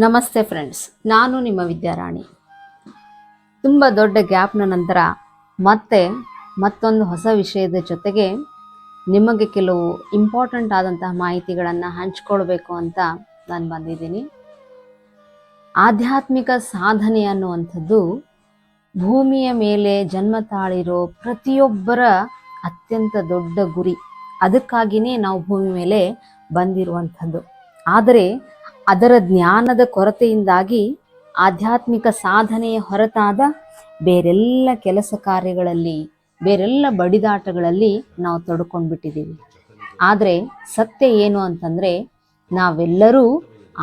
ನಮಸ್ತೆ ಫ್ರೆಂಡ್ಸ್ ನಾನು ನಿಮ್ಮ ವಿದ್ಯಾರಾಣಿ. ತುಂಬ ದೊಡ್ಡ ಗ್ಯಾಪ್ನ ನಂತರ ಮತ್ತೆ ಮತ್ತೊಂದು ಹೊಸ ವಿಷಯದ ಜೊತೆಗೆ ನಿಮಗೆ ಕೆಲವು ಇಂಪಾರ್ಟೆಂಟ್ ಆದಂತಹ ಮಾಹಿತಿಗಳನ್ನು ಹಂಚ್ಕೊಳ್ಬೇಕು ಅಂತ ನಾನು ಬಂದಿದ್ದೀನಿ. ಆಧ್ಯಾತ್ಮಿಕ ಸಾಧನೆ ಅನ್ನುವಂಥದ್ದು ಭೂಮಿಯ ಮೇಲೆ ಜನ್ಮ ತಾಳಿರೋ ಪ್ರತಿಯೊಬ್ಬರ ಅತ್ಯಂತ ದೊಡ್ಡ ಗುರಿ. ಅದಕ್ಕಾಗಿಯೇ ನಾವು ಭೂಮಿ ಮೇಲೆ ಬಂದಿರುವಂಥದ್ದು. ಆದರೆ ಅದರ ಜ್ಞಾನದ ಕೊರತೆಯಿಂದಾಗಿ ಆಧ್ಯಾತ್ಮಿಕ ಸಾಧನೆಯ ಹೊರತಾದ ಬೇರೆಲ್ಲ ಕೆಲಸ ಕಾರ್ಯಗಳಲ್ಲಿ, ಬೇರೆಲ್ಲ ಬಡಿದಾಟಗಳಲ್ಲಿ ನಾವು ತೊಡ್ಕೊಂಡ್ಬಿಟ್ಟಿದ್ದೀವಿ. ಆದರೆ ಸತ್ಯ ಏನು ಅಂತಂದರೆ ನಾವೆಲ್ಲರೂ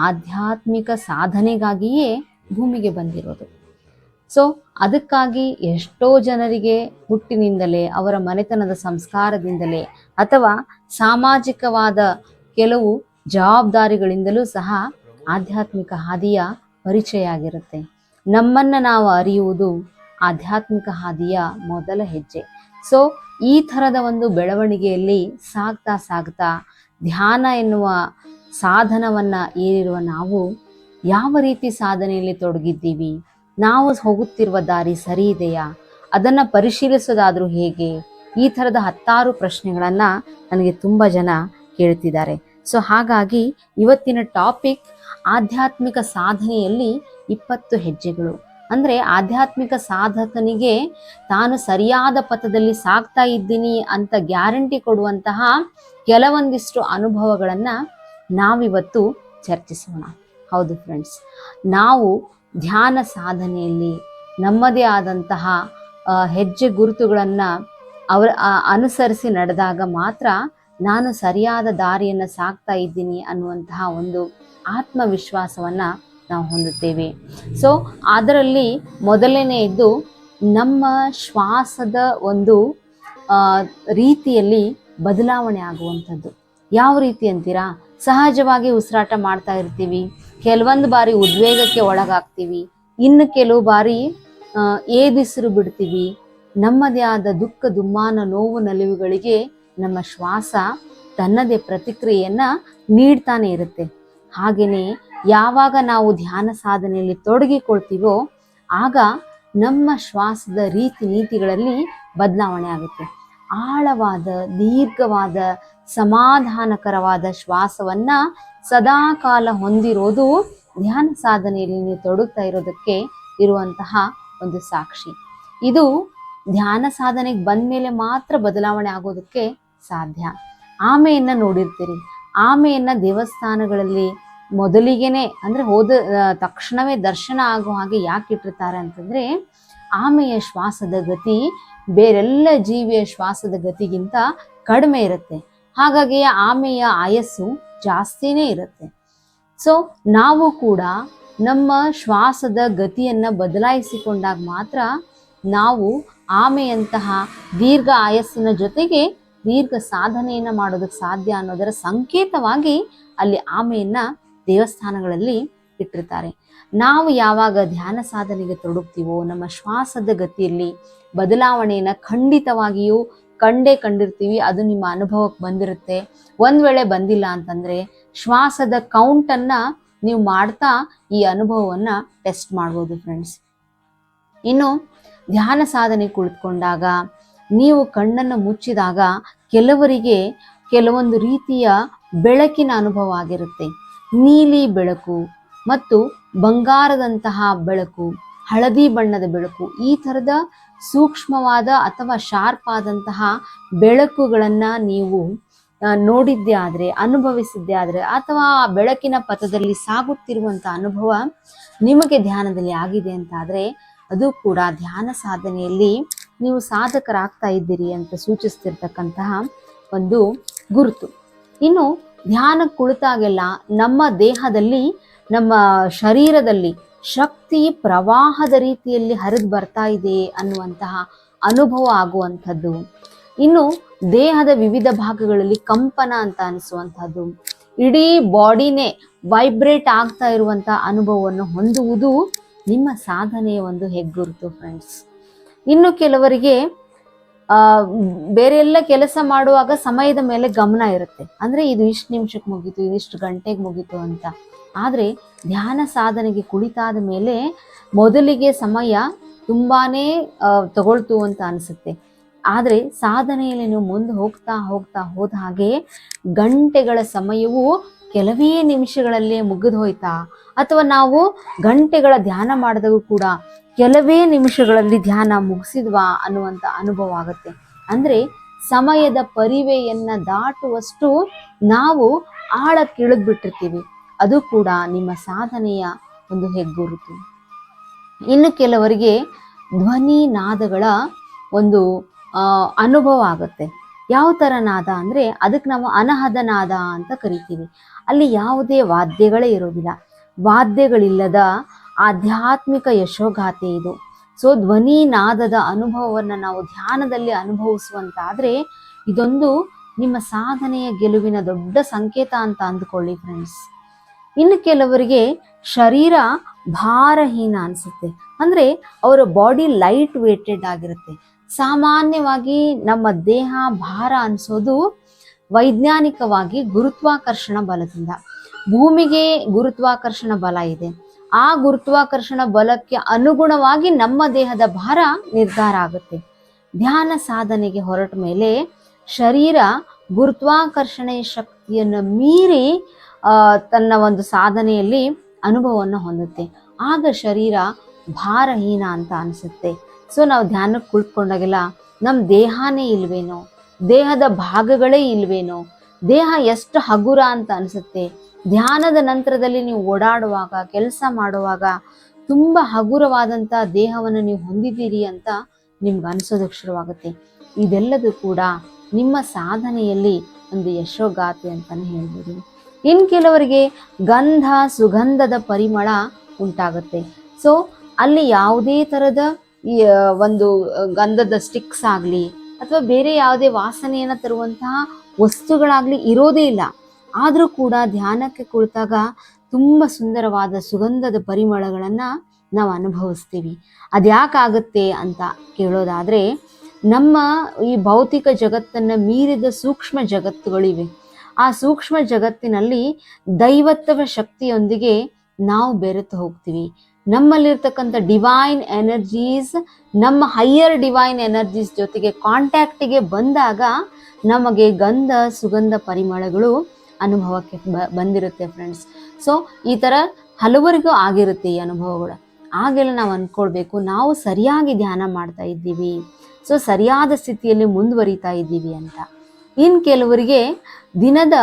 ಆಧ್ಯಾತ್ಮಿಕ ಸಾಧನೆಗಾಗಿಯೇ ಭೂಮಿಗೆ ಬಂದಿರೋದು. ಸೊ ಅದಕ್ಕಾಗಿ ಎಷ್ಟೋ ಜನರಿಗೆ ಹುಟ್ಟಿನಿಂದಲೇ, ಅವರ ಮನೆತನದ ಸಂಸ್ಕಾರದಿಂದಲೇ ಅಥವಾ ಸಾಮಾಜಿಕವಾದ ಕೆಲವು ಜವಾಬ್ದಾರಿಗಳಿಂದಲೂ ಸಹ ಆಧ್ಯಾತ್ಮಿಕ ಹಾದಿಯ ಪರಿಚಯ ಆಗಿರುತ್ತೆ ನಮ್ಮನ್ನು ನಾವು ಅರಿಯುವುದು ಆಧ್ಯಾತ್ಮಿಕ ಹಾದಿಯ ಮೊದಲ ಹೆಜ್ಜೆ. ಸೊ ಈ ಥರದ ಒಂದು ಬೆಳವಣಿಗೆಯಲ್ಲಿ ಸಾಗ್ತಾ ಸಾಗ್ತಾ ಧ್ಯಾನ ಎನ್ನುವ ಸಾಧನವನ್ನು ಏರಿರುವ ನಾವು ಯಾವ ರೀತಿ ಸಾಧನೆಯಲ್ಲಿ ತೊಡಗಿದ್ದೀವಿ? ನಾವು ಹೋಗುತ್ತಿರುವ ದಾರಿ ಸರಿ ಇದೆಯಾ? ಅದನ್ನು ಪರಿಶೀಲಿಸೋದಾದರೂ ಹೇಗೆ? ಈ ಥರದ ಹತ್ತಾರು ಪ್ರಶ್ನೆಗಳನ್ನು ನನಗೆ ತುಂಬ ಜನ ಕೇಳ್ತಿದ್ದಾರೆ. ಸೊ ಹಾಗಾಗಿ ಇವತ್ತಿನ ಟಾಪಿಕ್ ಆಧ್ಯಾತ್ಮಿಕ ಸಾಧನೆಯಲ್ಲಿ ಇಪ್ಪತ್ತು ಹೆಜ್ಜೆಗಳು. ಅಂದರೆ ಆಧ್ಯಾತ್ಮಿಕ ಸಾಧಕನಿಗೆ ತಾನು ಸರಿಯಾದ ಪಥದಲ್ಲಿ ಸಾಗ್ತಾ ಇದ್ದೀನಿ ಅಂತ ಗ್ಯಾರಂಟಿ ಕೊಡುವಂತಹ ಕೆಲವೊಂದಿಷ್ಟು ಅನುಭವಗಳನ್ನು ನಾವಿವತ್ತು ಚರ್ಚಿಸೋಣ. ಹೌದು ಫ್ರೆಂಡ್ಸ್ ನಾವು ಧ್ಯಾನ ಸಾಧನೆಯಲ್ಲಿ ನಮ್ಮದೇ ಆದಂತಹ ಹೆಜ್ಜೆ ಗುರುತುಗಳನ್ನು ಅವರ ಅನುಸರಿಸಿ ನಡೆದಾಗ ಮಾತ್ರ ನಾನು ಸರಿಯಾದ ದಾರಿಯನ್ನು ಸಾಗ್ತಾ ಇದ್ದೀನಿ ಅನ್ನುವಂತಹ ಒಂದು ಆತ್ಮವಿಶ್ವಾಸವನ್ನು ನಾವು ಹೊಂದುತ್ತೇವೆ. ಸೊ ಅದರಲ್ಲಿ ಮೊದಲನೆಯದ್ದು ನಮ್ಮ ಶ್ವಾಸದ ಒಂದು ರೀತಿಯಲ್ಲಿ ಬದಲಾವಣೆ ಆಗುವಂಥದ್ದು. ಯಾವ ರೀತಿ ಅಂತೀರಾ? ಸಹಜವಾಗಿ ಉಸಿರಾಟ ಮಾಡ್ತಾ ಇರ್ತೀವಿ, ಕೆಲವೊಂದು ಬಾರಿ ಉದ್ವೇಗಕ್ಕೆ ಒಳಗಾಗ್ತೀವಿ, ಇನ್ನು ಕೆಲವು ಬಾರಿ ಏದಿಸಿರು ಬಿಡ್ತೀವಿ. ನಮ್ಮದೇ ಆದ ದುಃಖ ದುಮ್ಮಾನ ನೋವು ನಲಿವುಗಳಿಗೆ ನಮ್ಮ ಶ್ವಾಸ ತನ್ನದೇ ಪ್ರತಿಕ್ರಿಯೆಯನ್ನ ನೀಡ್ತಾನೆ ಇರುತ್ತೆ. ಹಾಗೆಯೇ ಯಾವಾಗ ನಾವು ಧ್ಯಾನ ಸಾಧನೆಯಲ್ಲಿ ತೊಡಗಿಕೊಳ್ತೀವೋ ಆಗ ನಮ್ಮ ಶ್ವಾಸದ ರೀತಿ ನೀತಿಗಳಲ್ಲಿ ಬದಲಾವಣೆ ಆಗುತ್ತೆ. ಆಳವಾದ, ದೀರ್ಘವಾದ, ಸಮಾಧಾನಕರವಾದ ಶ್ವಾಸವನ್ನ ಸದಾ ಕಾಲ ಹೊಂದಿರೋದು ಧ್ಯಾನ ಸಾಧನೆಯಲ್ಲಿ ನೀವು ತೊಡಗ್ತಾ ಇರೋದಕ್ಕೆ ಇರುವಂತಹ ಒಂದು ಸಾಕ್ಷಿ. ಇದು ಧ್ಯಾನ ಸಾಧನೆಗೆ ಬಂದ್ಮೇಲೆ ಮಾತ್ರ ಬದಲಾವಣೆ ಆಗೋದಕ್ಕೆ ಸಾಧ್ಯ. ಆಮೆಯನ್ನ ನೋಡಿರ್ತೀರಿ. ಆಮೆಯನ್ನ ದೇವಸ್ಥಾನಗಳಲ್ಲಿ ಮೊದಲಿಗೆನೆ ಅಂದ್ರೆ ಹೋದ ತಕ್ಷಣವೇ ದರ್ಶನ ಆಗೋ ಹಾಗೆ ಯಾಕೆ ಇಟ್ಟಿರ್ತಾರೆ ಅಂತಂದ್ರೆ ಆಮೆಯ ಶ್ವಾಸದ ಗತಿ ಬೇರೆಲ್ಲ ಜೀವಿಯ ಶ್ವಾಸದ ಗತಿಗಿಂತ ಕಡಿಮೆ ಇರುತ್ತೆ. ಹಾಗಾಗಿ ಆಮೆಯ ಆಯಸ್ಸು ಜಾಸ್ತಿನೇ ಇರುತ್ತೆ. ಸೊ ನಾವು ಕೂಡ ನಮ್ಮ ಶ್ವಾಸದ ಗತಿಯನ್ನು ಬದಲಾಯಿಸಿಕೊಂಡಾಗ ಮಾತ್ರ ನಾವು ಆಮೆಯಂತಹ ದೀರ್ಘ ಆಯಸ್ಸಿನ ಜೊತೆಗೆ ದೀರ್ಘ ಸಾಧನೆಯನ್ನು ಮಾಡೋದಕ್ಕೆ ಸಾಧ್ಯ ಅನ್ನೋದರ ಸಂಕೇತವಾಗಿ ಅಲ್ಲಿ ಆಮೆಯನ್ನ ದೇವಸ್ಥಾನಗಳಲ್ಲಿ ಇಟ್ಟಿರ್ತಾರೆ. ನಾವು ಯಾವಾಗ ಧ್ಯಾನ ಸಾಧನೆಗೆ ತೊಡಗ್ತೀವೋ, ನಮ್ಮ ಶ್ವಾಸದ ಗತಿಯಲ್ಲಿ ಬದಲಾವಣೆಯನ್ನು ಖಂಡಿತವಾಗಿಯೂ ಕಂಡೇ ಕಂಡಿರ್ತೀವಿ, ಅದು ನಿಮ್ಮ ಅನುಭವಕ್ಕೆ ಬಂದಿರುತ್ತೆ. ಒಂದು ವೇಳೆ ಬಂದಿಲ್ಲ ಅಂತಂದ್ರೆ ಶ್ವಾಸದ ಕೌಂಟನ್ನು ನೀವು ಮಾಡ್ತಾ ಈ ಅನುಭವವನ್ನ ಟೆಸ್ಟ್ ಮಾಡ್ಬೋದು ಫ್ರೆಂಡ್ಸ್ ಇನ್ನು ಧ್ಯಾನ ಸಾಧನೆ ಕುಳಿತುಕೊಂಡಾಗ, ನೀವು ಕಣ್ಣನ್ನು ಮುಚ್ಚಿದಾಗ ಕೆಲವರಿಗೆ ಕೆಲವೊಂದು ರೀತಿಯ ಬೆಳಕಿನ ಅನುಭವ ಆಗಿರುತ್ತೆ. ನೀಲಿ ಬೆಳಕು ಮತ್ತು ಬಂಗಾರದಂತಹ ಬೆಳಕು, ಹಳದಿ ಬಣ್ಣದ ಬೆಳಕು ಈ ಥರದ ಸೂಕ್ಷ್ಮವಾದ ಅಥವಾ ಶಾರ್ಪ್ ಆದಂತಹ ಬೆಳಕುಗಳನ್ನು ನೀವು ನೋಡಿದ್ದೇ ಆದರೆ, ಅನುಭವಿಸಿದ್ದೇ ಆದರೆ ಅಥವಾ ಆ ಬೆಳಕಿನ ಪಥದಲ್ಲಿ ಸಾಗುತ್ತಿರುವಂಥ ಅನುಭವ ನಿಮಗೆ ಧ್ಯಾನದಲ್ಲಿ ಆಗಿದೆ ಅಂತಾದರೆ ಅದು ಕೂಡ ಧ್ಯಾನ ಸಾಧನೆಯಲ್ಲಿ ನೀವು ಸಾಧಕರಾಗ್ತಾ ಇದ್ದೀರಿ ಅಂತ ಸೂಚಿಸ್ತಿರ್ತಕ್ಕಂತಹ ಒಂದು ಗುರುತು. ಇನ್ನು ಧ್ಯಾನ ಕುಳಿತಾಗೆಲ್ಲ ನಮ್ಮ ದೇಹದಲ್ಲಿ, ನಮ್ಮ ಶರೀರದಲ್ಲಿ ಶಕ್ತಿ ಪ್ರವಾಹದ ರೀತಿಯಲ್ಲಿ ಹರಿದು ಬರ್ತಾ ಇದೆ ಅನ್ನುವಂತಹ ಅನುಭವ ಆಗುವಂಥದ್ದು. ಇನ್ನು ದೇಹದ ವಿವಿಧ ಭಾಗಗಳಲ್ಲಿ ಕಂಪನ ಅಂತ ಅನಿಸುವಂಥದ್ದು. ಇಡೀ ಬಾಡಿನೇ ವೈಬ್ರೇಟ್ ಆಗ್ತಾ ಇರುವಂತಹ ಅನುಭವವನ್ನು ಹೊಂದುವುದು ನಿಮ್ಮ ಸಾಧನೆಯ ಒಂದು ಹೆಗ್ಗುರುತು ಫ್ರೆಂಡ್ಸ್ ಇನ್ನು ಕೆಲವರಿಗೆ, ಆ ಬೇರೆ ಎಲ್ಲ ಕೆಲಸ ಮಾಡುವಾಗ ಸಮಯದ ಮೇಲೆ ಗಮನ ಇರುತ್ತೆ. ಅಂದ್ರೆ ಇದು ಇಷ್ಟು ನಿಮಿಷಕ್ಕೆ ಮುಗೀತು, ಇದಿಷ್ಟು ಗಂಟೆಗೆ ಮುಗೀತು ಅಂತ. ಆದರೆ ಧ್ಯಾನ ಸಾಧನೆಗೆ ಕುಳಿತಾದ ಮೇಲೆ ಮೊದಲಿಗೆ ಸಮಯ ತುಂಬಾನೇ ತಗೊಳ್ತು ಅಂತ ಅನಿಸುತ್ತೆ. ಆದರೆ ಸಾಧನೆಯಲ್ಲಿ ನೀವು ಮುಂದೆ ಹೋಗ್ತಾ ಹೋಗ್ತಾ ಹೋದ ಹಾಗೆ ಗಂಟೆಗಳ ಸಮಯವು ಕೆಲವೇ ನಿಮಿಷಗಳಲ್ಲೇ ಮುಗಿದು ಹೋಯ್ತಾ ಅಥವಾ ನಾವು ಗಂಟೆಗಳ ಧ್ಯಾನ ಮಾಡಿದಾಗೂ ಕೂಡ ಕೆಲವೇ ನಿಮಿಷಗಳಲ್ಲಿ ಧ್ಯಾನ ಮುಗಿಸಿದ್ವಾ ಅನ್ನುವಂಥ ಅನುಭವ ಆಗುತ್ತೆ. ಅಂದರೆ ಸಮಯದ ಪರಿವೆಯನ್ನ ದಾಟುವಷ್ಟು ನಾವು ಆಳಕ್ಕೆ ಇಳಿದ್ಬಿಟ್ಟಿರ್ತೀವಿ ಅದು ಕೂಡ ನಿಮ್ಮ ಸಾಧನೆಯ ಒಂದು ಹೆಗ್ಗುರುತು ಇನ್ನು ಕೆಲವರಿಗೆ ಧ್ವನಿ ನಾದಗಳ ಒಂದು ಅನುಭವ ಆಗುತ್ತೆ. ಯಾವ ಥರ ನಾದ ಅಂದರೆ ಅದಕ್ಕೆ ನಾವು ಅನಹದ ನಾದ ಅಂತ ಕರಿತೀವಿ. ಅಲ್ಲಿ ಯಾವುದೇ ವಾದ್ಯಗಳೇ ಇರೋದಿಲ್ಲ. ವಾದ್ಯಗಳಿಲ್ಲದ ಆಧ್ಯಾತ್ಮಿಕ ಯಶೋಗಾಥೆ ಇದು. ಸೊ ಧ್ವನಿ ನಾದದ ಅನುಭವವನ್ನು ನಾವು ಧ್ಯಾನದಲ್ಲಿ ಅನುಭವಿಸುವಂತಾದರೆ ಇದೊಂದು ನಿಮ್ಮ ಸಾಧನೆಯ ಗೆಲುವಿನ ದೊಡ್ಡ ಸಂಕೇತ ಅಂತ ಅಂದ್ಕೊಳ್ಳಿ ಫ್ರೆಂಡ್ಸ್ ಇನ್ನು ಕೆಲವರಿಗೆ ಶರೀರ ಭಾರಹೀನ ಅನಿಸುತ್ತೆ. ಅಂದರೆ ಅವರ ಬಾಡಿ ಲೈಟ್ ವೇಟೆಡ್ ಆಗಿರುತ್ತೆ. ಸಾಮಾನ್ಯವಾಗಿ ನಮ್ಮ ದೇಹ ಭಾರ ಅನಿಸೋದು ವೈಜ್ಞಾನಿಕವಾಗಿ ಗುರುತ್ವಾಕರ್ಷಣ ಬಲದಿಂದ. ಭೂಮಿಗೆ ಗುರುತ್ವಾಕರ್ಷಣ ಬಲ ಇದೆ. ಆ ಗುರುತ್ವಾಕರ್ಷಣ ಬಲಕ್ಕೆ ಅನುಗುಣವಾಗಿ ನಮ್ಮ ದೇಹದ ಭಾರ ನಿರ್ಧಾರ ಆಗುತ್ತೆ. ಧ್ಯಾನ ಸಾಧನೆಗೆ ಹೊರಟ ಮೇಲೆ ಶರೀರ ಗುರುತ್ವಾಕರ್ಷಣೆಯ ಶಕ್ತಿಯನ್ನು ಮೀರಿ ತನ್ನ ಒಂದು ಸಾಧನೆಯಲ್ಲಿ ಅನುಭವವನ್ನು ಹೊಂದುತ್ತೆ. ಆಗ ಶರೀರ ಭಾರಹೀನ ಅಂತ ಅನಿಸುತ್ತೆ. ಸೊ ನಾವು ಧ್ಯಾನಕ್ಕೆ ಕುಳಿತುಕೊಂಡಾಗೆಲ್ಲ ನಮ್ಮ ದೇಹನೇ ಇಲ್ವೇನೋ, ದೇಹದ ಭಾಗಗಳೇ ಇಲ್ವೇನೋ, ದೇಹ ಎಷ್ಟು ಹಗುರ ಅಂತ ಅನಿಸುತ್ತೆ. ಧ್ಯಾನದ ನಂತರದಲ್ಲಿ ನೀವು ಓಡಾಡುವಾಗ, ಕೆಲಸ ಮಾಡುವಾಗ ತುಂಬ ಹಗುರವಾದಂತ ದೇಹವನ್ನು ನೀವು ಹೊಂದಿದ್ದೀರಿ ಅಂತ ನಿಮ್ಗೆ ಅನಿಸೋದಕ್ಕೆ ಶುರುವಾಗುತ್ತೆ. ಇದೆಲ್ಲದೂ ಕೂಡ ನಿಮ್ಮ ಸಾಧನೆಯಲ್ಲಿ ಒಂದು ಯಶೋಗಾಥೆ ಅಂತಾನೆ ಹೇಳ್ಬೋದು. ಇನ್ ಕೆಲವರಿಗೆ ಗಂಧ, ಸುಗಂಧದ ಪರಿಮಳ ಉಂಟಾಗುತ್ತೆ. ಸೊ ಅಲ್ಲಿ ಯಾವುದೇ ಥರದ ಒಂದು ಗಂಧದ ಸ್ಟಿಕ್ಸ್ ಆಗಲಿ ಅಥವಾ ಬೇರೆ ಯಾವುದೇ ವಾಸನೆಯನ್ನು ತರುವಂತಹ ವಸ್ತುಗಳಾಗಲಿ ಇರೋದೇ ಇಲ್ಲ. ಆದರೂ ಕೂಡ ಧ್ಯಾನಕ್ಕೆ ಕುಳಿತಾಗ ತುಂಬ ಸುಂದರವಾದ ಸುಗಂಧದ ಪರಿಮಳಗಳನ್ನು ನಾವು ಅನುಭವಿಸ್ತೀವಿ. ಅದ್ಯಾಕಾಗುತ್ತೆ ಅಂತ ಕೇಳೋದಾದರೆ, ನಮ್ಮ ಈ ಭೌತಿಕ ಜಗತ್ತನ್ನು ಮೀರಿದ ಸೂಕ್ಷ್ಮ ಜಗತ್ತುಗಳಿವೆ ಆ ಸೂಕ್ಷ್ಮ ಜಗತ್ತಿನಲ್ಲಿ ದೈವತ್ವ ಶಕ್ತಿಯೊಂದಿಗೆ ನಾವು ಬೆರೆತು ಹೋಗ್ತೀವಿ. ನಮ್ಮಲ್ಲಿರ್ತಕ್ಕಂಥ ಡಿವೈನ್ ಎನರ್ಜೀಸ್ ನಮ್ಮ ಹೈಯರ್ ಡಿವೈನ್ ಎನರ್ಜೀಸ್ ಜೊತೆಗೆ ಕಾಂಟ್ಯಾಕ್ಟಿಗೆ ಬಂದಾಗ ನಮಗೆ ಗಂಧ, ಸುಗಂಧ ಪರಿಮಳಗಳು ಅನುಭವಕ್ಕೆ ಬಂದಿರುತ್ತೆ ಫ್ರೆಂಡ್ಸ್ ಸೊ ಈ ಥರ ಹಲವರಿಗೂ ಆಗಿರುತ್ತೆ ಈ ಅನುಭವಗಳು. ಆಗೆಲ್ಲ ನಾವು ಅಂದ್ಕೊಳ್ಬೇಕು ನಾವು ಸರಿಯಾಗಿ ಧ್ಯಾನ ಮಾಡ್ತಾ ಇದ್ದೀವಿ. ಸೊ ಸರಿಯಾದ ಸ್ಥಿತಿಯಲ್ಲಿ ಮುಂದುವರಿತಾ ಇದ್ದೀವಿ ಅಂತ. ಇನ್ನು ಕೆಲವರಿಗೆ ದಿನದ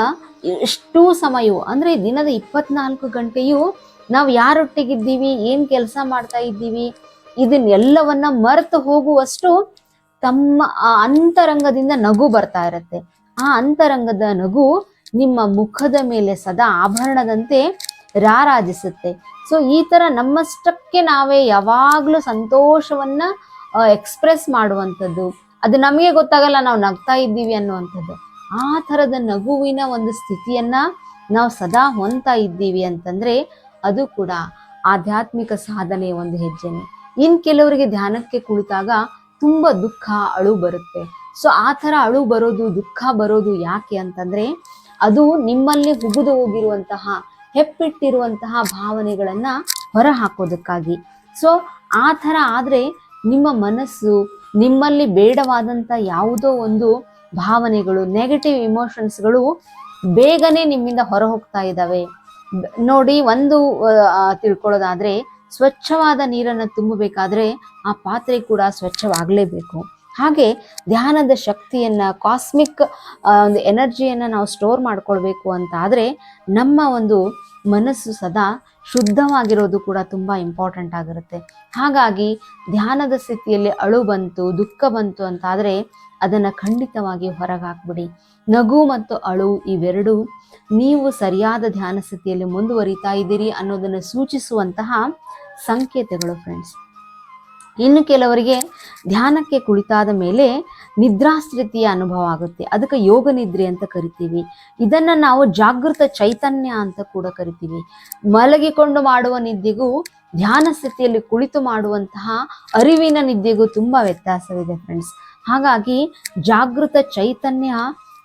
ಎಷ್ಟು ಸಮಯವು, ಅಂದರೆ ದಿನದ ಇಪ್ಪತ್ನಾಲ್ಕು ಗಂಟೆಯು ನಾವು ಯಾರೊಟ್ಟಿಗಿದ್ದೀವಿ, ಏನು ಕೆಲಸ ಮಾಡ್ತಾ ಇದ್ದೀವಿ, ಇದನ್ನೆಲ್ಲವನ್ನ ಮರೆತು ಹೋಗುವಷ್ಟು ತಮ್ಮ ಆ ಅಂತರಂಗದಿಂದ ನಗು ಬರ್ತಾ ಇರುತ್ತೆ. ಆ ಅಂತರಂಗದ ನಗು ನಿಮ್ಮ ಮುಖದ ಮೇಲೆ ಸದಾ ಆಭರಣದಂತೆ ರಾರಾಜಿಸುತ್ತೆ. ಸೊ ಈ ತರ ನಮ್ಮಷ್ಟಕ್ಕೆ ನಾವೇ ಯಾವಾಗ್ಲೂ ಸಂತೋಷವನ್ನ ಎಕ್ಸ್ಪ್ರೆಸ್ ಮಾಡುವಂಥದ್ದು. ಅದು ನಮಗೆ ಗೊತ್ತಾಗಲ್ಲ ನಾವು ನಗ್ತಾ ಇದ್ದೀವಿ ಅನ್ನುವಂಥದ್ದು. ಆ ಥರದ ನಗುವಿನ ಒಂದು ಸ್ಥಿತಿಯನ್ನ ನಾವು ಸದಾ ಹೊಂದ್ತಾ ಇದ್ದೀವಿ ಅಂತಂದ್ರೆ ಅದು ಕೂಡ ಆಧ್ಯಾತ್ಮಿಕ ಸಾಧನೆಯ ಒಂದು ಹೆಜ್ಜೆನೆ. ಇನ್ ಕೆಲವರಿಗೆ ಧ್ಯಾನಕ್ಕೆ ಕುಳಿತಾಗ ತುಂಬಾ ದುಃಖ, ಅಳು ಬರುತ್ತೆ. ಸೊ ಆ ಥರ ಅಳು ಬರೋದು, ದುಃಖ ಬರೋದು ಯಾಕೆ ಅಂತಂದ್ರೆ ಅದು ನಿಮ್ಮಲ್ಲಿ ಹುಗಿದು ಹೋಗಿರುವಂತಹ, ಹೆಪ್ಪಿಟ್ಟಿರುವಂತಹ ಭಾವನೆಗಳನ್ನ ಹೊರ ಹಾಕೋದಕ್ಕಾಗಿ ಸೊ ಆ ಥರ ಆದರೆ ನಿಮ್ಮ ಮನಸ್ಸು, ನಿಮ್ಮಲ್ಲಿ ಬೇಡವಾದಂಥ ಯಾವುದೋ ಒಂದು ಭಾವನೆಗಳು ನೆಗೆಟಿವ್ ಇಮೋಷನ್ಸ್ಗಳು ಬೇಗನೆ ನಿಮ್ಮಿಂದ ಹೊರ ಹೋಗ್ತಾ ಇದ್ದಾವೆ. ನೋಡಿ, ಒಂದು ತಿಳ್ಕೊಳ್ಳೋದಾದ್ರೆ, ಸ್ವಚ್ಛವಾದ ನೀರನ್ನು ತುಂಬಬೇಕಾದ್ರೆ ಆ ಪಾತ್ರೆ ಕೂಡ ಸ್ವಚ್ಛವಾಗಲೇಬೇಕು. ಹಾಗೆ ಧ್ಯಾನದ ಶಕ್ತಿಯನ್ನ ಕಾಸ್ಮಿಕ್ ಒಂದು ಎನರ್ಜಿಯನ್ನು ನಾವು ಸ್ಟೋರ್ ಮಾಡ್ಕೊಳ್ಬೇಕು ಅಂತ ಆದರೆ ನಮ್ಮ ಒಂದು ಮನಸ್ಸು ಸದಾ ಶುದ್ಧವಾಗಿರೋದು ಕೂಡ ತುಂಬ ಇಂಪಾರ್ಟೆಂಟ್ ಆಗಿರುತ್ತೆ. ಹಾಗಾಗಿ ಧ್ಯಾನದ ಸ್ಥಿತಿಯಲ್ಲಿ ಅಳು ಬಂತು, ದುಃಖ ಬಂತು ಅಂತಾದರೆ ಅದನ್ನು ಖಂಡಿತವಾಗಿ ಹೊರಗೆ ಹಾಕ್ಬಿಡಿ ನಗು ಮತ್ತು ಅಳು ಇವೆರಡು ನೀವು ಸರಿಯಾದ ಧ್ಯಾನ ಸ್ಥಿತಿಯಲ್ಲಿ ಮುಂದುವರಿತಾ ಇದ್ದೀರಿ ಅನ್ನೋದನ್ನು ಸೂಚಿಸುವಂತಹ ಸಂಕೇತಗಳು ಫ್ರೆಂಡ್ಸ್ ಇನ್ನು ಕೆಲವರಿಗೆ ಧ್ಯಾನಕ್ಕೆ ಕುಳಿತಾದ ಮೇಲೆ ನಿದ್ರಾಸ್ಥಿತಿಯ ಅನುಭವ ಆಗುತ್ತೆ. ಅದಕ್ಕೆ ಯೋಗ ನಿದ್ರೆ ಅಂತ ಕರಿತೀವಿ. ಇದನ್ನ ನಾವು ಜಾಗೃತ ಚೈತನ್ಯ ಅಂತ ಕೂಡ ಕರಿತೀವಿ. ಮಲಗಿಕೊಂಡು ಮಾಡುವ ನಿದ್ದೆಗೂ, ಧ್ಯಾನ ಸ್ಥಿತಿಯಲ್ಲಿ ಕುಳಿತು ಮಾಡುವಂತಹ ಅರಿವಿನ ನಿದ್ದೆಗೂ ತುಂಬಾ ವ್ಯತ್ಯಾಸವಿದೆ ಫ್ರೆಂಡ್ಸ್ ಹಾಗಾಗಿ ಜಾಗೃತ ಚೈತನ್ಯ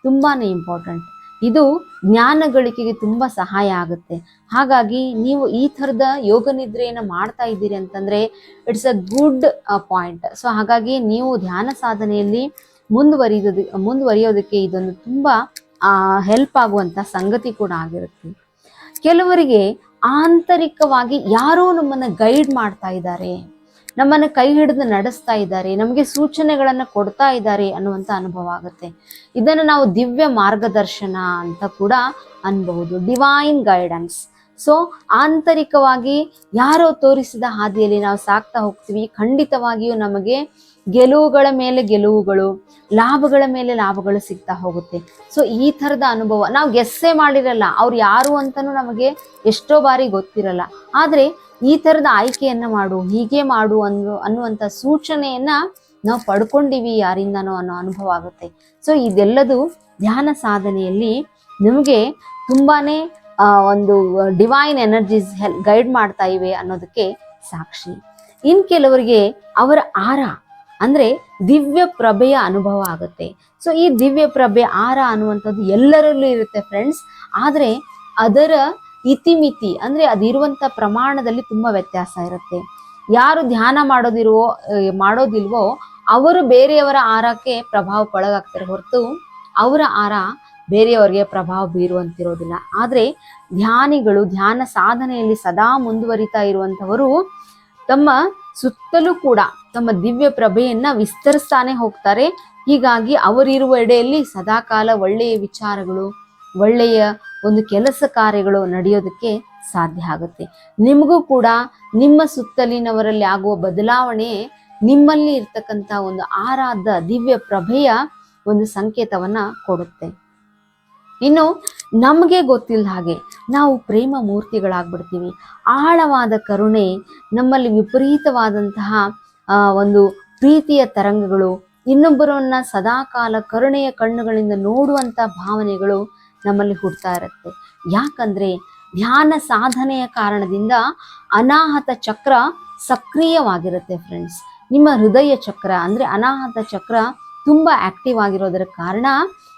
ತುಂಬಾನೇ ಇಂಪಾರ್ಟೆಂಟ್ ಇದು ಜ್ಞಾನ ಗಳಿಕೆಗೆ ತುಂಬ ಸಹಾಯ ಆಗುತ್ತೆ. ಹಾಗಾಗಿ ನೀವು ಈ ಥರದ ಯೋಗ ನಿದ್ರೆಯನ್ನು ಮಾಡ್ತಾ ಇದ್ದೀರಿ ಅಂತಂದರೆ it's a good point so ಹಾಗಾಗಿ ನೀವು ಧ್ಯಾನ ಸಾಧನೆಯಲ್ಲಿ ಮುಂದುವರಿಯೋದು ಮುಂದುವರಿಯೋದಕ್ಕೆ ಇದೊಂದು ತುಂಬ ಹೆಲ್ಪ್ ಆಗುವಂಥ ಸಂಗತಿ ಕೂಡ ಆಗಿರುತ್ತೆ. ಕೆಲವರಿಗೆ ಆಂತರಿಕವಾಗಿ ಯಾರೋ ನಮ್ಮನ್ನು ಗೈಡ್ ಮಾಡ್ತಾ ಇದ್ದಾರೆ. ನಮ್ಮನ್ನು ಕೈ ಹಿಡಿದು ನಡೆಸ್ತಾ ಇದ್ದಾರೆ, ನಮಗೆ ಸೂಚನೆಗಳನ್ನು ಕೊಡ್ತಾ ಇದ್ದಾರೆ ಅನ್ನುವಂಥ ಅನುಭವ ಆಗುತ್ತೆ. ಇದನ್ನು ನಾವು ದಿವ್ಯ ಮಾರ್ಗದರ್ಶನ ಅಂತ ಕೂಡ ಅನ್ಬಹುದು ಡಿವೈನ್ ಗೈಡೆನ್ಸ್ ಸೊ ಆಂತರಿಕವಾಗಿ ಯಾರೋ ತೋರಿಸಿದ ಹಾದಿಯಲ್ಲಿ ನಾವು ಸಾಕ್ತಾ ಹೋಗ್ತೀವಿ, ಖಂಡಿತವಾಗಿಯೂ ನಮಗೆ ಗೆಲುವುಗಳ ಮೇಲೆ ಗೆಲುವುಗಳು, ಲಾಭಗಳ ಮೇಲೆ ಲಾಭಗಳು ಸಿಗ್ತಾ ಹೋಗುತ್ತೆ. ಸೊ ಈ ಥರದ ಅನುಭವ ನಾವು ಗೆಸ್ಸೇ ಮಾಡಿರಲ್ಲ, ಅವ್ರು ಯಾರು ಅಂತಲೂ ನಮಗೆ ಎಷ್ಟೋ ಬಾರಿ ಗೊತ್ತಿರಲ್ಲ. ಆದರೆ ಈ ತರದ ಆಯ್ಕೆಯನ್ನ ಮಾಡು, ಹೀಗೆ ಮಾಡು ಅನ್ನು ಅನ್ನುವಂಥ ಸೂಚನೆಯನ್ನ ನಾವು ಪಡ್ಕೊಂಡಿವಿ ಯಾರಿಂದನೋ ಅನ್ನೋ ಅನುಭವ ಆಗುತ್ತೆ. ಸೊ ಇದೆಲ್ಲದು ಧ್ಯಾನ ಸಾಧನೆಯಲ್ಲಿ ನಿಮಗೆ ತುಂಬಾನೇ ಒಂದು ಡಿವೈನ್ ಎನರ್ಜೀಸ್ ಹೆಲ್ ಗೈಡ್ ಮಾಡ್ತಾ ಇವೆ ಅನ್ನೋದಕ್ಕೆ ಸಾಕ್ಷಿ. ಇನ್ ಕೆಲವರಿಗೆ ಅವರ ಆರ ಅಂದ್ರೆ ದಿವ್ಯ ಪ್ರಭೆಯ ಅನುಭವ ಆಗುತ್ತೆ. ಸೊ ಈ ದಿವ್ಯ ಪ್ರಭೆ ಆರ ಅನ್ನುವಂಥದ್ದು ಎಲ್ಲರಲ್ಲೂ ಇರುತ್ತೆ ಫ್ರೆಂಡ್ಸ್ ಆದರೆ ಅದರ ಇತಿಮಿತಿ ಅಂದ್ರೆ ಅದಿರುವಂತ ಪ್ರಮಾಣದಲ್ಲಿ ತುಂಬಾ ವ್ಯತ್ಯಾಸ ಇರುತ್ತೆ. ಯಾರು ಧ್ಯಾನ ಮಾಡೋದಿರುವೋ ಮಾಡೋದಿಲ್ವೋ ಅವರು ಬೇರೆಯವರ ಆರಕ್ಕೆ ಪ್ರಭಾವಕ್ಕೊಳಗಾಗ್ತಾರೆ ಹೊರತು ಅವರ ಆರ ಬೇರೆಯವರಿಗೆ ಪ್ರಭಾವ ಬೀರುವಂತಿರೋದಿಲ್ಲ. ಆದರೆ ಧ್ಯಾನಿಗಳು, ಧ್ಯಾನ ಸಾಧನೆಯಲ್ಲಿ ಸದಾ ಮುಂದುವರಿತಾ ಇರುವಂತವರು ತಮ್ಮ ಸುತ್ತಲೂ ಕೂಡ ತಮ್ಮ ದಿವ್ಯ ಪ್ರಭೆಯನ್ನ ವಿಸ್ತರಿಸ್ತಾನೆ ಹೋಗ್ತಾರೆ. ಹೀಗಾಗಿ ಅವರಿರುವ ಎಡೆಯಲ್ಲಿ ಸದಾಕಾಲ ಒಳ್ಳೆಯ ವಿಚಾರಗಳು, ಒಳ್ಳೆಯ ಒಂದು ಕೆಲಸ ಕಾರ್ಯಗಳು ನಡೆಯೋದಕ್ಕೆ ಸಾಧ್ಯ ಆಗುತ್ತೆ. ನಿಮಗೂ ಕೂಡ ನಿಮ್ಮ ಸುತ್ತಲಿನವರಲ್ಲಿ ಆಗುವ ಬದಲಾವಣೆ, ನಿಮ್ಮಲ್ಲಿ ಇರ್ತಕ್ಕಂಥ ಒಂದು ಆರಾಧ ದಿವ್ಯ ಪ್ರಭೆಯ ಒಂದು ಸಂಕೇತವನ್ನ ಕೊಡುತ್ತೆ. ಇನ್ನು ನಮಗೆ ಗೊತ್ತಿಲ್ಲದ ಹಾಗೆ ನಾವು ಪ್ರೇಮ ಮೂರ್ತಿಗಳಾಗ್ಬಿಡ್ತೀವಿ. ಆಳವಾದ ಕರುಣೆ, ನಮ್ಮಲ್ಲಿ ವಿಪರೀತವಾದಂತಹ ಒಂದು ಪ್ರೀತಿಯ ತರಂಗಗಳು, ಇನ್ನೊಬ್ಬರನ್ನ ಸದಾಕಾಲ ಕರುಣೆಯ ಕಣ್ಣುಗಳಿಂದ ನೋಡುವಂತ ಭಾವನೆಗಳು ನಮ್ಮಲ್ಲಿ ಹುಡ್ತಾ ಇರುತ್ತೆ. ಯಾಕಂದ್ರೆ ಧ್ಯಾನ ಸಾಧನೆಯ ಕಾರಣದಿಂದ ಅನಾಹತ ಚಕ್ರ ಸಕ್ರಿಯವಾಗಿರುತ್ತೆ ಫ್ರೆಂಡ್ಸ್ ನಿಮ್ಮ ಹೃದಯ ಚಕ್ರ ಅಂದ್ರೆ ಅನಾಹತ ಚಕ್ರ ತುಂಬಾ ಆಕ್ಟಿವ್ ಆಗಿರೋದರ ಕಾರಣ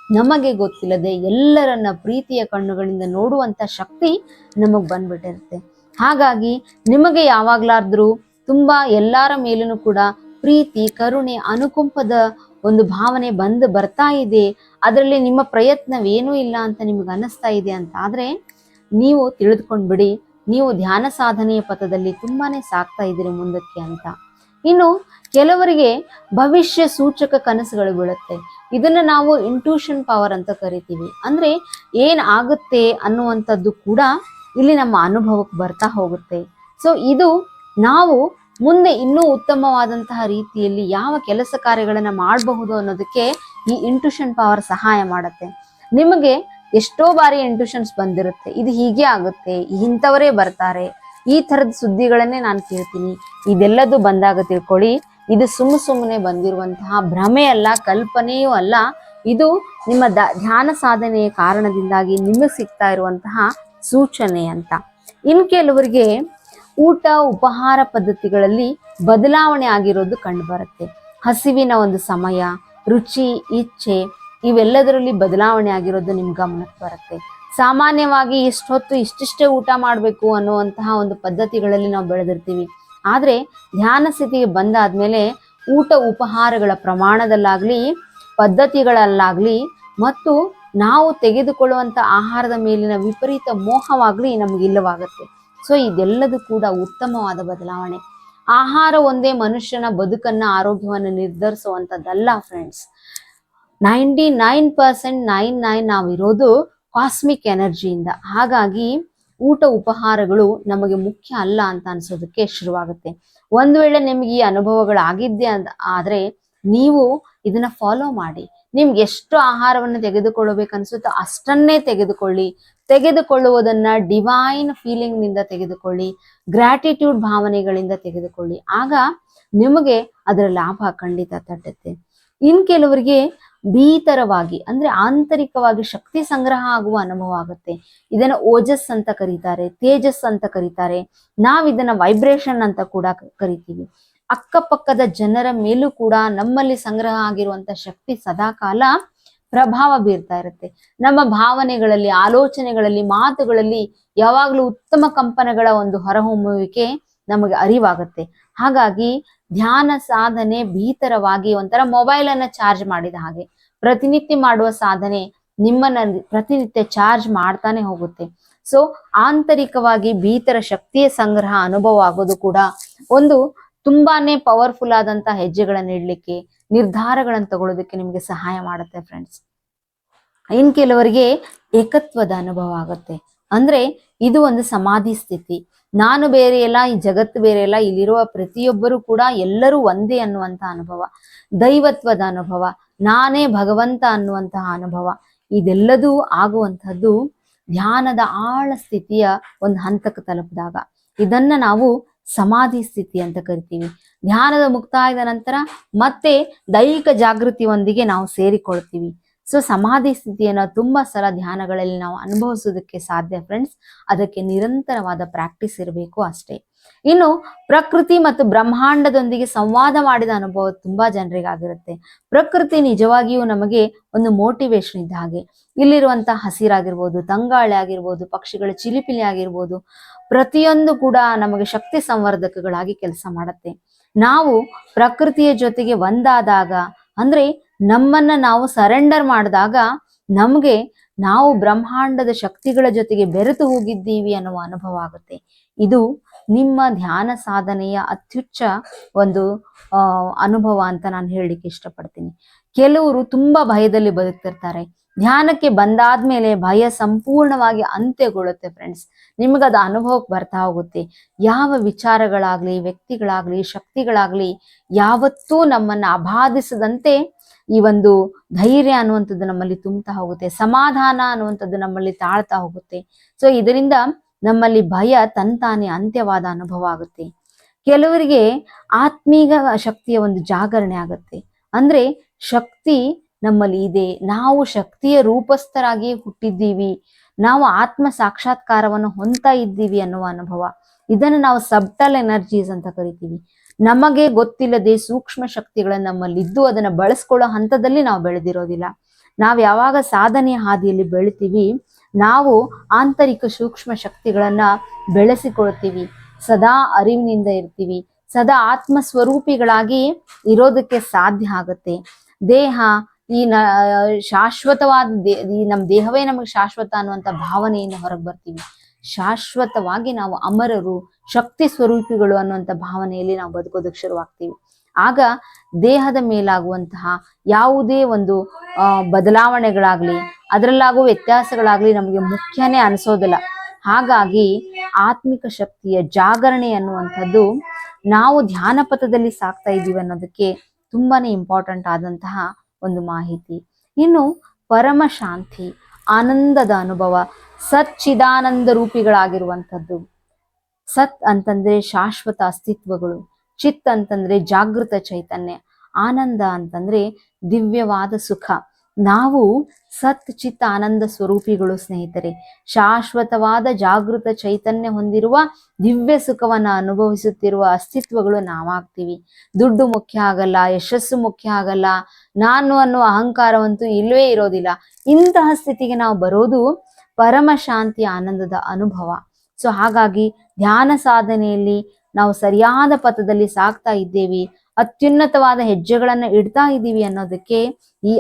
ನಮಗೆ ಗೊತ್ತಿಲ್ಲದೆ ಎಲ್ಲರನ್ನ ಪ್ರೀತಿಯ ಕಣ್ಣುಗಳಿಂದ ನೋಡುವಂತ ಶಕ್ತಿ ನಮಗ್ ಬಂದ್ಬಿಟ್ಟಿರುತ್ತೆ. ಹಾಗಾಗಿ ನಿಮಗೆ ಯಾವಾಗ್ಲಾದ್ರೂ ತುಂಬಾ ಎಲ್ಲರ ಮೇಲೂ ಕೂಡ ಪ್ರೀತಿ, ಕರುಣೆ, ಅನುಕಂಪದ ಒಂದು ಭಾವನೆ ಬಂದು ಬರ್ತಾ ಇದೆ, ಅದರಲ್ಲಿ ನಿಮ್ಮ ಪ್ರಯತ್ನವೇನೂ ಇಲ್ಲ ಅಂತ ನಿಮ್ಗೆ ಅನ್ನಿಸ್ತಾ ಇದೆ ಅಂತ ಆದ್ರೆ ನೀವು ತಿಳಿದುಕೊಂಡ್ಬಿಡಿ, ನೀವು ಧ್ಯಾನ ಸಾಧನೆಯ ಪಥದಲ್ಲಿ ತುಂಬಾನೇ ಸಾಕ್ತಾ ಇದ್ದೀರಿ ಮುಂದಕ್ಕೆ ಅಂತ. ಇನ್ನು ಕೆಲವರಿಗೆ ಭವಿಷ್ಯ ಸೂಚಕ ಕನಸುಗಳು ಬೀಳುತ್ತೆ. ಇದನ್ನ ನಾವು ಇಂಟ್ಯೂಷನ್ ಪವರ್ ಅಂತ ಕರಿತೀವಿ. ಅಂದ್ರೆ ಏನ್ ಆಗುತ್ತೆ ಅನ್ನುವಂಥದ್ದು ಕೂಡ ಇಲ್ಲಿ ನಮ್ಮ ಅನುಭವಕ್ಕೆ ಬರ್ತಾ ಹೋಗುತ್ತೆ. ಸೊ ಇದು ನಾವು ಮುಂದೆ ಇನ್ನೂ ಉತ್ತಮವಾದಂತಹ ರೀತಿಯಲ್ಲಿ ಯಾವ ಕೆಲಸ ಕಾರ್ಯಗಳನ್ನ ಮಾಡಬಹುದು ಅನ್ನೋದಕ್ಕೆ ಈ ಇಂಟ್ಯೂಷನ್ ಪವರ್ ಸಹಾಯ ಮಾಡುತ್ತೆ. ನಿಮಗೆ ಎಷ್ಟೋ ಬಾರಿ ಇಂಟ್ಯೂಷನ್ಸ್ ಬಂದಿರುತ್ತೆ. ಇದು ಹೀಗೆ ಆಗುತ್ತೆ, ಇಂಥವರೇ ಬರ್ತಾರೆ, ಈ ಥರದ ಸುದ್ದಿಗಳನ್ನೇ ನಾನು ಕೇಳ್ತೀನಿ. ಇದೆಲ್ಲದು ಬಂದಾಗ ತಿಳ್ಕೊಳ್ಳಿ, ಇದು ಸುಮ್ಮ ಸುಮ್ಮನೆ ಬಂದಿರುವಂತಹ ಭ್ರಮೆ ಅಲ್ಲ, ಕಲ್ಪನೆಯೂ ಅಲ್ಲ, ಇದು ನಿಮ್ಮ ದ, ಧ್ಯಾನ ಸಾಧನೆಯ ಕಾರಣದಿಂದಾಗಿ ನಿಮಗೆ ಸಿಗ್ತಾ ಇರುವಂತಹ ಸೂಚನೆ ಅಂತ. ಇನ್ ಕೆಲವರಿಗೆ ಊಟ, ಉಪಹಾರ ಪದ್ಧತಿಗಳಲ್ಲಿ ಬದಲಾವಣೆ ಆಗಿರೋದು ಕಂಡುಬರುತ್ತೆ. ಹಸಿವಿನ ಒಂದು ಸಮಯ, ರುಚಿ, ಇಚ್ಛೆ, ಇವೆಲ್ಲದರಲ್ಲಿ ಬದಲಾವಣೆ ಆಗಿರೋದು ನಿಮ್ ಗಮನಕ್ಕೆ ಬರುತ್ತೆ. ಸಾಮಾನ್ಯವಾಗಿ ಇಷ್ಟೊತ್ತು ಇಷ್ಟಿಷ್ಟೇ ಊಟ ಮಾಡಬೇಕು ಅನ್ನುವಂತಹ ಒಂದು ಪದ್ಧತಿಗಳಲ್ಲಿ ನಾವು ಬೆಳೆದಿರ್ತೀವಿ. ಆದ್ರೆ ಧ್ಯಾನ ಸ್ಥಿತಿಗೆ ಬಂದಾದ್ಮೇಲೆ ಊಟ ಉಪಹಾರಗಳ ಪ್ರಮಾಣದಲ್ಲಾಗ್ಲಿ, ಪದ್ಧತಿಗಳಲ್ಲಾಗ್ಲಿ ಮತ್ತು ನಾವು ತೆಗೆದುಕೊಳ್ಳುವಂತ ಆಹಾರದ ಮೇಲಿನ ವಿಪರೀತ ಮೋಹವಾಗಲಿ ನಮ್ಗೆ ಇಲ್ಲವಾಗುತ್ತೆ. ಸೊ ಇದೆಲ್ಲದೂ ಕೂಡ ಉತ್ತಮವಾದ ಬದಲಾವಣೆ. ಆಹಾರ ಒಂದೇ ಮನುಷ್ಯನ ಬದುಕನ್ನ ಆರೋಗ್ಯವನ್ನು ನಿರ್ಧರಿಸುವಂತದ್ದಲ್ಲ friends ninety nine percent nine nine ನಾವಿರೋದು ಕಾಸ್ಮಿಕ್ ಎನರ್ಜಿಯಿಂದ ಹಾಗಾಗಿ ಊಟ ಉಪಹಾರಗಳು ನಮಗೆ ಮುಖ್ಯ ಅಲ್ಲ ಅಂತ ಅನ್ಸೋದಕ್ಕೆ ಶುರುವಾಗುತ್ತೆ. ಒಂದು ವೇಳೆ ನಿಮ್ಗೆ ಈ ಅನುಭವಗಳು ಆಗಿದ್ದೆ ಅಂತ ಆದ್ರೆ ನೀವು ಇದನ್ನ ಫಾಲೋ ಮಾಡಿ. ನಿಮ್ಗೆ ಎಷ್ಟು ಆಹಾರವನ್ನು ತೆಗೆದುಕೊಳ್ಳಬೇಕು ಅನ್ಸುತ್ತೋ ಅಷ್ಟನ್ನೇ ತೆಗೆದುಕೊಳ್ಳಿ. ತೆಗೆದುಕೊಳ್ಳುವುದನ್ನ ಡಿವೈನ್ ಫೀಲಿಂಗ್ನಿಂದ ತೆಗೆದುಕೊಳ್ಳಿ ಗ್ರಾಟಿಟ್ಯೂಡ್ ಭಾವನೆಗಳಿಂದ ತೆಗೆದುಕೊಳ್ಳಿ. ಆಗ ನಿಮಗೆ ಅದರ ಲಾಭ ಖಂಡಿತ ತಟ್ಟುತ್ತೆ. ಇನ್ ಕೆಲವರಿಗೆ ಭೀತರವಾಗಿ, ಅಂದ್ರೆ ಆಂತರಿಕವಾಗಿ ಶಕ್ತಿ ಸಂಗ್ರಹ ಆಗುವ ಅನುಭವ ಆಗುತ್ತೆ. ಇದನ್ನ ಓಜಸ್ ಅಂತ ಕರೀತಾರೆ, ತೇಜಸ್ ಅಂತ ಕರೀತಾರೆ. ನಾವ್ ಇದನ್ನ ವೈಬ್ರೇಷನ್ ಅಂತ ಕೂಡ ಕರಿತೀವಿ. ಅಕ್ಕಪಕ್ಕದ ಜನರ ಮೇಲೂ ಕೂಡ ನಮ್ಮಲ್ಲಿ ಸಂಗ್ರಹ ಆಗಿರುವಂತ ಶಕ್ತಿ ಸದಾಕಾಲ ಪ್ರಭಾವ ಬೀರ್ತಾ ಇರುತ್ತೆ. ನಮ್ಮ ಭಾವನೆಗಳಲ್ಲಿ, ಆಲೋಚನೆಗಳಲ್ಲಿ, ಮಾತುಗಳಲ್ಲಿ ಯಾವಾಗಲೂ ಉತ್ತಮ ಕಂಪನಗಳ ಒಂದು ಹೊರಹೊಮ್ಮುವಿಕೆ ನಮಗೆ ಅರಿವಾಗುತ್ತೆ. ಹಾಗಾಗಿ ಧ್ಯಾನ ಸಾಧನೆ ಭೀತರವಾಗಿ ಒಂಥರ ಮೊಬೈಲ್ ಅನ್ನ ಚಾರ್ಜ್ ಮಾಡಿದ ಹಾಗೆ. ಪ್ರತಿನಿತ್ಯ ಮಾಡುವ ಸಾಧನೆ ನಿಮ್ಮನ್ನ ಪ್ರತಿನಿತ್ಯ ಚಾರ್ಜ್ ಮಾಡ್ತಾನೆ ಹೋಗುತ್ತೆ. ಸೊ ಆಂತರಿಕವಾಗಿ ಭೀತರ ಶಕ್ತಿಯ ಸಂಗ್ರಹ ಅನುಭವ ಆಗೋದು ಕೂಡ ಒಂದು ತುಂಬಾನೇ ಪವರ್ಫುಲ್ ಆದಂತ ಹೆಜ್ಜೆಗಳನ್ನ ಇಡ್ಲಿಕ್ಕೆ ನಿರ್ಧಾರಗಳನ್ನು ತಗೊಳ್ಳೋದಕ್ಕೆ ನಿಮಗೆ ಸಹಾಯ ಮಾಡುತ್ತೆ ಫ್ರೆಂಡ್ಸ್ ಇನ್ ಕೆಲವರಿಗೆ ಏಕತ್ವದ ಅನುಭವ ಆಗುತ್ತೆ. ಅಂದ್ರೆ ಇದು ಒಂದು ಸಮಾಧಿ ಸ್ಥಿತಿ. ನಾನು ಬೇರೆ ಇಲ್ಲ ಈ ಜಗತ್ತು ಬೇರೆ ಇಲ್ಲ ಇಲ್ಲಿರುವ ಪ್ರತಿಯೊಬ್ಬರು ಕೂಡ ಎಲ್ಲರೂ ಒಂದೇ ಅನ್ನುವಂತಹ ಅನುಭವ. ದೈವತ್ವದ ಅನುಭವ. ನಾನೇ ಭಗವಂತ ಅನ್ನುವಂತಹ ಅನುಭವ. ಇದೆಲ್ಲದೂ ಆಗುವಂತಹದ್ದು ಧ್ಯಾನದ ಆಳ ಸ್ಥಿತಿಯ ಒಂದು ಹಂತಕ್ಕೆ ತಲುಪಿದಾಗ. ಇದನ್ನ ನಾವು ಸಮಾಧಿ ಸ್ಥಿತಿ ಅಂತ ಕರಿತೀವಿ. ಧ್ಯಾನದ ಮುಕ್ತಾಯದ ನಂತರ ಮತ್ತೆ ದೈಹಿಕ ಜಾಗೃತಿಯೊಂದಿಗೆ ನಾವು ಸೇರಿಕೊಳ್ತೀವಿ. ಸೊ ಸಮಾಧಿ ಸ್ಥಿತಿಯನ್ನು ತುಂಬಾ ಸಲ ಧ್ಯಾನಗಳಲ್ಲಿ ನಾವು ಅನುಭವಿಸೋದಕ್ಕೆ ಸಾಧ್ಯ ಫ್ರೆಂಡ್ಸ್ ಅದಕ್ಕೆ ನಿರಂತರವಾದ ಪ್ರಾಕ್ಟೀಸ್ ಇರಬೇಕು ಅಷ್ಟೇ. ಇನ್ನು ಪ್ರಕೃತಿ ಮತ್ತು ಬ್ರಹ್ಮಾಂಡದೊಂದಿಗೆ ಸಂವಾದ ಮಾಡಿದ ಅನುಭವ ತುಂಬಾ ಜನರಿಗಾಗಿರುತ್ತೆ. ಪ್ರಕೃತಿ ನಿಜವಾಗಿಯೂ ನಮಗೆ ಒಂದು ಮೋಟಿವೇಶನ್ ಇದ್ದ ಹಾಗೆ. ಇಲ್ಲಿರುವಂತಹ ಹಸಿರಾಗಿರ್ಬೋದು, ತಂಗಾಳೆ ಆಗಿರ್ಬೋದು, ಪಕ್ಷಿಗಳ ಚಿಲಿಪಿಲಿ ಆಗಿರ್ಬೋದು, ಪ್ರತಿಯೊಂದು ಕೂಡ ನಮಗೆ ಶಕ್ತಿ ಸಂವರ್ಧಕಗಳಾಗಿ ಕೆಲಸ ಮಾಡುತ್ತೆ. ನಾವು ಪ್ರಕೃತಿಯ ಜೊತೆಗೆ ಒಂದಾದಾಗ ಅಂದ್ರೆ ನಮ್ಮನ್ನ ನಾವು ಸರೆಂಡರ್ ಮಾಡಿದಾಗ ನಮ್ಗೆ ನಾವು ಬ್ರಹ್ಮಾಂಡದ ಶಕ್ತಿಗಳ ಜೊತೆಗೆ ಬೆರೆತು ಹೋಗಿದ್ದೀವಿ ಅನ್ನುವ ಅನುಭವ ಆಗುತ್ತೆ. ಇದು ನಿಮ್ಮ ಧ್ಯಾನ ಸಾಧನೆಯ ಅತ್ಯುಚ್ಚ ಒಂದು ಅನುಭವ ಅಂತ ನಾನು ಹೇಳಲಿಕ್ಕೆ ಇಷ್ಟಪಡ್ತೀನಿ. ಕೆಲವರು ತುಂಬಾ ಭಯದಲ್ಲಿ ಬದುಕ್ತಿರ್ತಾರೆ. ಧ್ಯಾನಕ್ಕೆ ಬಂದಾದ್ಮೇಲೆ ಭಯ ಸಂಪೂರ್ಣವಾಗಿ ಅಂತ್ಯಗೊಳ್ಳುತ್ತೆ ಫ್ರೆಂಡ್ಸ್ ನಿಮಗದ ಅನುಭವಕ್ಕೆ ಬರ್ತಾ ಹೋಗುತ್ತೆ. ಯಾವ ವಿಚಾರಗಳಾಗ್ಲಿ, ವ್ಯಕ್ತಿಗಳಾಗ್ಲಿ, ಶಕ್ತಿಗಳಾಗ್ಲಿ ಯಾವತ್ತೂ ನಮ್ಮನ್ನ ಅಬಾಧಿಸದಂತೆ ಈ ಒಂದು ಧೈರ್ಯ ಅನ್ನುವಂಥದ್ದು ನಮ್ಮಲ್ಲಿ ತುಂಬುತ್ತಾ ಹೋಗುತ್ತೆ, ಸಮಾಧಾನ ಅನ್ನುವಂಥದ್ದು ನಮ್ಮಲ್ಲಿ ತಾಳ್ತಾ ಹೋಗುತ್ತೆ. ಸೊ ಇದರಿಂದ ನಮ್ಮಲ್ಲಿ ಭಯ ತಂತಾನೆ ಅಂತ್ಯವಾದ ಅನುಭವ ಆಗುತ್ತೆ. ಕೆಲವರಿಗೆ ಆತ್ಮೀಗ ಶಕ್ತಿಯ ಒಂದು ಜಾಗರಣೆ ಆಗುತ್ತೆ. ಅಂದ್ರೆ ಶಕ್ತಿ ನಮ್ಮಲ್ಲಿ ಇದೆ. ನಾವು ಶಕ್ತಿಯ ರೂಪಸ್ಥರಾಗಿ ಹುಟ್ಟಿದ್ದೀವಿ. ನಾವು ಆತ್ಮ ಸಾಕ್ಷಾತ್ಕಾರವನ್ನು ಹೊಂತಾ ಇದ್ದೀವಿ ಅನ್ನುವ ಅನುಭವ. ಇದನ್ನು ನಾವು ಸಬ್ಟಲ್ ಎನರ್ಜೀಸ್ ಅಂತ ಕರಿತೀವಿ. ನಮಗೆ ಗೊತ್ತಿಲ್ಲದೆ ಸೂಕ್ಷ್ಮ ಶಕ್ತಿಗಳನ್ನ ನಮ್ಮಲ್ಲಿದ್ದು ಅದನ್ನ ಬಳಸ್ಕೊಳ್ಳೋ ಹಂತದಲ್ಲಿ ನಾವು ಬೆಳೆದಿರೋದಿಲ್ಲ. ನಾವು ಯಾವಾಗ ಸಾಧನೆಯ ಹಾದಿಯಲ್ಲಿ ಬೆಳಿತೀವಿ, ನಾವು ಆಂತರಿಕ ಸೂಕ್ಷ್ಮ ಶಕ್ತಿಗಳನ್ನ ಬೆಳೆಸಿಕೊಳ್ತೀವಿ. ಸದಾ ಅರಿವಿನಿಂದ ಇರ್ತೀವಿ. ಸದಾ ಆತ್ಮ ಸ್ವರೂಪಿಗಳಾಗಿ ಇರೋದಕ್ಕೆ ಸಾಧ್ಯ ಆಗುತ್ತೆ. ದೇಹ, ಈ ನ, ಶಾಶ್ವತವಾದ ದೇ, ಈ ನಮ್ಮ ದೇಹವೇ ನಮಗೆ ಶಾಶ್ವತ ಅನ್ನುವಂಥ ಭಾವನೆಯಿಂದ ಹೊರಗೆ ಬರ್ತೀವಿ. ಶಾಶ್ವತವಾಗಿ ನಾವು ಅಮರರು, ಶಕ್ತಿ ಸ್ವರೂಪಿಗಳು ಅನ್ನುವಂಥ ಭಾವನೆಯಲ್ಲಿ ನಾವು ಬದುಕೋದಕ್ಕೆ ಶುರುವಾಗ್ತೀವಿ. ಆಗ ದೇಹದ ಮೇಲಾಗುವಂತಹ ಯಾವುದೇ ಒಂದು ಬದಲಾವಣೆಗಳಾಗ್ಲಿ, ಅದರಲ್ಲಾಗುವ ವ್ಯತ್ಯಾಸಗಳಾಗ್ಲಿ ನಮಗೆ ಮುಖ್ಯನೇ ಅನಿಸೋದಿಲ್ಲ. ಹಾಗಾಗಿ ಆತ್ಮಿಕ ಶಕ್ತಿಯ ಜಾಗರಣೆ ಅನ್ನುವಂಥದ್ದು ನಾವು ಧ್ಯಾನ ಪಥದಲ್ಲಿ ಸಾಕ್ತಾ ಇದ್ದೀವಿ ಅನ್ನೋದಕ್ಕೆ ತುಂಬಾನೇ ಇಂಪಾರ್ಟೆಂಟ್ ಆದಂತಹ ಒಂದು ಮಾಹಿತಿ. ಇನ್ನು ಪರಮ ಶಾಂತಿ, ಆನಂದದ ಅನುಭವ ಸಚ್ಚಿದಾನಂದ ರೂಪಿಗಳಾಗಿರುವಂಥದ್ದು. ಸತ್ ಅಂತಂದ್ರೆ ಶಾಶ್ವತ ಅಸ್ತಿತ್ವಗಳು, ಚಿತ್ ಅಂತಂದ್ರೆ ಜಾಗೃತ ಚೈತನ್ಯ, ಆನಂದ ಅಂತಂದ್ರೆ ದಿವ್ಯವಾದ ಸುಖ. ನಾವು ಸತ್ ಚಿತ್ತ ಆನಂದ ಸ್ವರೂಪಿಗಳು ಸ್ನೇಹಿತರೆ. ಶಾಶ್ವತವಾದ ಜಾಗೃತ ಚೈತನ್ಯ ಹೊಂದಿರುವ ದಿವ್ಯ ಸುಖವನ್ನ ಅನುಭವಿಸುತ್ತಿರುವ ಅಸ್ತಿತ್ವಗಳು ನಾವಾಗ್ತೀವಿ. ದುಡ್ಡು ಮುಖ್ಯ ಆಗಲ್ಲ, ಯಶಸ್ಸು ಮುಖ್ಯ ಆಗಲ್ಲ, ನಾನು ಅನ್ನುವ ಅಹಂಕಾರವಂತೂ ಇಲ್ಲವೇ ಇರೋದಿಲ್ಲ. ಇಂತಹ ಸ್ಥಿತಿಗೆ ನಾವು ಬರೋದು ಪರಮ ಶಾಂತಿ ಆನಂದದ ಅನುಭವ. ಸೊ ಹಾಗಾಗಿ ಧ್ಯಾನ ಸಾಧನೆಯಲ್ಲಿ ನಾವು ಸರಿಯಾದ ಪಥದಲ್ಲಿ ಸಾಗ್ತಾ ಇದ್ದೇವೆ, ಅತ್ಯುನ್ನತವಾದ ಹೆಜ್ಜೆಗಳನ್ನ ಇಡ್ತಾ ಇದ್ದೀವಿ ಅನ್ನೋದಕ್ಕೆ ಈ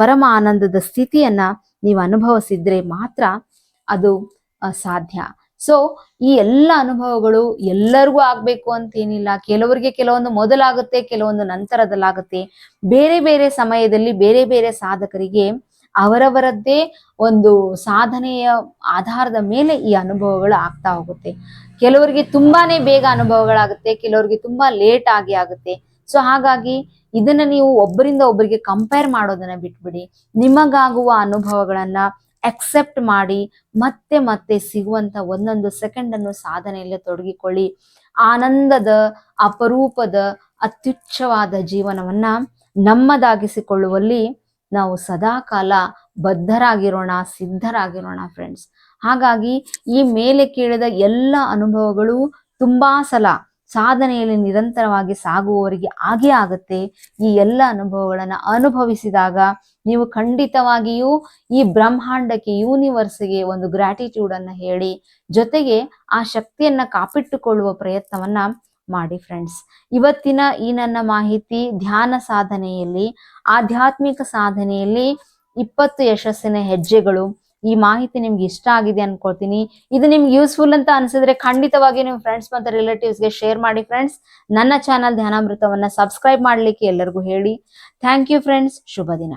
ಪರಮ ಆನಂದದ ಸ್ಥಿತಿಯನ್ನ ನೀವು ಅನುಭವಿಸಿದ್ರೆ ಮಾತ್ರ ಅದು ಸಾಧ್ಯ. ಸೊ ಈ ಎಲ್ಲ ಅನುಭವಗಳು ಎಲ್ಲರಿಗೂ ಆಗ್ಬೇಕು ಅಂತೇನಿಲ್ಲ. ಕೆಲವರಿಗೆ ಕೆಲವೊಂದು ಮೊದಲಾಗುತ್ತೆ, ಕೆಲವೊಂದು ನಂತರದಲ್ಲಾಗುತ್ತೆ. ಬೇರೆ ಬೇರೆ ಸಮಯದಲ್ಲಿ ಬೇರೆ ಬೇರೆ ಸಾಧಕರಿಗೆ ಅವರವರದ್ದೇ ಒಂದು ಸಾಧನೆಯ ಆಧಾರದ ಮೇಲೆ ಈ ಅನುಭವಗಳು ಆಗ್ತಾ ಹೋಗುತ್ತೆ. ಕೆಲವರಿಗೆ ತುಂಬಾನೇ ಬೇಗ ಅನುಭವಗಳಾಗುತ್ತೆ, ಕೆಲವರಿಗೆ ತುಂಬಾ ಲೇಟ್ ಆಗಿ ಆಗುತ್ತೆ. ಸೊ ಹಾಗಾಗಿ ಇದನ್ನ ನೀವು ಒಬ್ಬರಿಂದ ಒಬ್ಬರಿಗೆ ಕಂಪೇರ್ ಮಾಡೋದನ್ನ ಬಿಟ್ಬಿಡಿ. ನಿಮಗಾಗುವ ಅನುಭವಗಳನ್ನ ಅಕ್ಸೆಪ್ಟ್ ಮಾಡಿ, ಮತ್ತೆ ಮತ್ತೆ ಸಿಗುವಂತ ಒಂದೊಂದು ಸೆಕೆಂಡ್ ಅನ್ನು ಸಾಧನೆಯಲ್ಲಿ ತೊಡಗಿಕೊಳ್ಳಿ. ಆನಂದದ, ಅಪರೂಪದ ಅತ್ಯುಚ್ಛವಾದ ಜೀವನವನ್ನ ನಮ್ಮದಾಗಿಸಿಕೊಳ್ಳುವಲ್ಲಿ ನಾವು ಸದಾ ಕಾಲ ಬದ್ಧರಾಗಿರೋಣ, ಸಿದ್ಧರಾಗಿರೋಣ ಫ್ರೆಂಡ್ಸ್ ಹಾಗಾಗಿ ಈ ಮೇಲೆ ಕೇಳಿದ ಎಲ್ಲ ಅನುಭವಗಳು ತುಂಬಾ ಸಲ ಸಾಧನೆಯಲ್ಲಿ ನಿರಂತರವಾಗಿ ಸಾಗುವವರಿಗೆ ಆಗೇ ಆಗುತ್ತೆ. ಈ ಎಲ್ಲ ಅನುಭವಗಳನ್ನು ಅನುಭವಿಸಿದಾಗ ನೀವು ಖಂಡಿತವಾಗಿಯೂ ಈ ಬ್ರಹ್ಮಾಂಡಕ್ಕೆ ಯೂನಿವರ್ಸ್ಗೆ ಒಂದು ಗ್ರಾಟಿಟ್ಯೂಡ್ ಅನ್ನ ಹೇಳಿ, ಜೊತೆಗೆ ಆ ಶಕ್ತಿಯನ್ನ ಕಾಪಿಟ್ಟುಕೊಳ್ಳುವ ಪ್ರಯತ್ನವನ್ನ ಮಾಡಿ ಫ್ರೆಂಡ್ಸ್ ಇವತ್ತಿನ ಈ ನನ್ನ ಮಾಹಿತಿ ಧ್ಯಾನ ಸಾಧನೆಯಲ್ಲಿ, ಆಧ್ಯಾತ್ಮಿಕ ಸಾಧನೆಯಲ್ಲಿ ಇಪ್ಪತ್ತು ಯಶಸ್ಸಿನ ಹೆಜ್ಜೆಗಳು. ಈ ಮಾಹಿತಿ ನಿಮ್ಗೆ ಇಷ್ಟ ಆಗಿದೆ ಅನ್ಕೊಳ್ತೀನಿ. ಇದು ನಿಮ್ಗೆ ಯೂಸ್ಫುಲ್ ಅಂತ ಅನ್ಸಿದ್ರೆ ಖಂಡಿತವಾಗಿ ನೀವು ಫ್ರೆಂಡ್ಸ್ ಮತ್ತು ರಿಲೇಟಿವ್ಸ್ಗೆ ಶೇರ್ ಮಾಡಿ ಫ್ರೆಂಡ್ಸ್ ನನ್ನ ಚಾನಲ್ ಧ್ಯಾನಾಮೃತವನ್ನ ಸಬ್ಸ್ಕ್ರೈಬ್ ಮಾಡ್ಲಿಕ್ಕೆ ಎಲ್ಲರಿಗೂ ಹೇಳಿ. ಥ್ಯಾಂಕ್ ಯು ಫ್ರೆಂಡ್ಸ್ ಶುಭ ದಿನ.